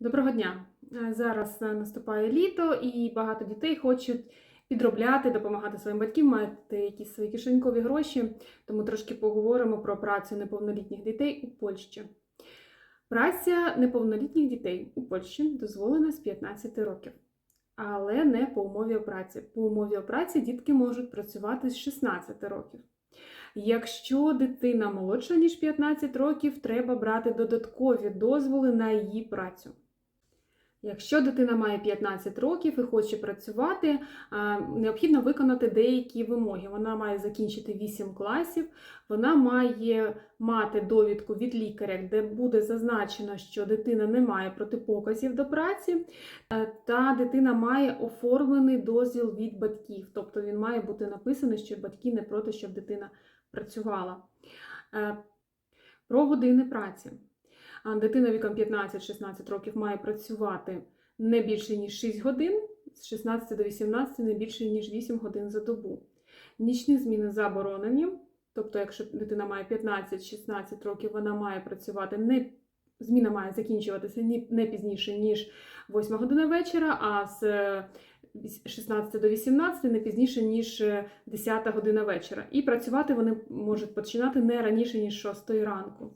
Доброго дня! Е, Зараз е, наступає літо, і багато дітей хочуть підробляти, допомагати своїм батькам, мати якісь свої кишенькові гроші. Тому трошки поговоримо про працю неповнолітніх дітей у Польщі. Праця неповнолітніх дітей у Польщі дозволена з 15 років, але не по умові праці. По умові праці дітки можуть працювати з 16 років. Якщо дитина молодша ніж 15 років, треба брати додаткові дозволи на її працю. Якщо дитина має 15 років і хоче працювати, необхідно виконати деякі вимоги. Вона має закінчити 8 класів, вона має мати довідку від лікаря, де буде зазначено, що дитина не має протипоказів до праці, е, та дитина має оформлений дозвіл від батьків. Тобто він має бути написаний, що батьки не проти, щоб дитина працювала. Е, Про години праці. Дитина віком 15-16 років має працювати не більше, ніж 6 годин, з 16 до 18 не більше, ніж 8 годин за добу. Нічні зміни заборонені, тобто, якщо дитина має 15-16 років, вона має працювати не зміна має закінчуватися не пізніше, ніж 8 година вечора, а з е, 16 до 18 не пізніше, ніж е, 10 година вечора. І працювати вони можуть починати не раніше, ніж 6 ранку.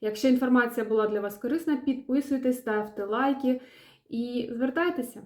Якщо інформація була для вас корисна, підписуйтесь, ставте лайки і звертайтеся.